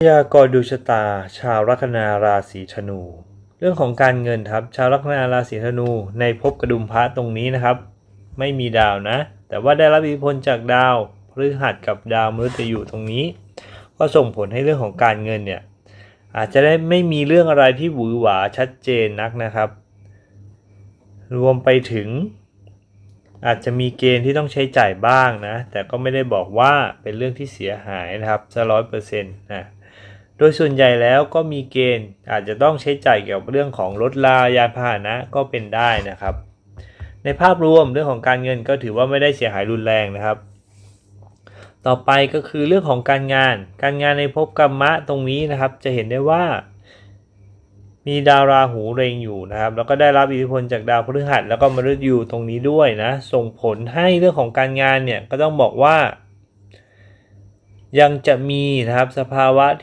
พยากรณ์ดวงชะตา ชาวลัคนาราศีธนู เรื่องของการเงินครับ ชาวลัคนาราศีธนูในภพกระดุมพระตรงนี้นะครับ ไม่มีดาวนะ แต่ว่าได้รับอิทธิพลจากดาวพฤหัสกับดาวมฤตยูตรงนี้ ก็ส่งผลให้เรื่องของการเงินเนี่ยอาจจะได้ไม่มีเรื่องอะไรที่หวือหวาชัดเจนนักนะครับ รวมไปถึง อาจจะมีเกณฑ์ที่ต้องใช้จ่ายบ้างนะ แต่ก็ไม่ได้บอกว่าเป็นเรื่องที่เสียหายนะครับจะร้อยเปอร์เซ็นต์นะ โดยส่วนใหญ่แล้วก็มีเกณฑ์อาจจะต้องใช้จ่ายเกี่ยวกับเรื่องของรถลายานพาหนะก็เป็นได้นะครับ ในภาพรวมเรื่องของการเงินก็ถือว่าไม่ได้เสียหายรุนแรงนะครับ ต่อไปก็คือเรื่องของการงาน การงานในภพกรรมะตรงนี้นะครับ จะเห็นได้ว่า มีดาวราหูเรงอยู่นะครับ แล้วก็ได้รับอิทธิพลจากดาวพฤหัสแล้วก็มฤตยูตรงนี้ด้วยนะ ส่งผลให้เรื่องของการงานเนี่ยก็ต้องบอกว่า ยังจะมีนะครับสภาวะที่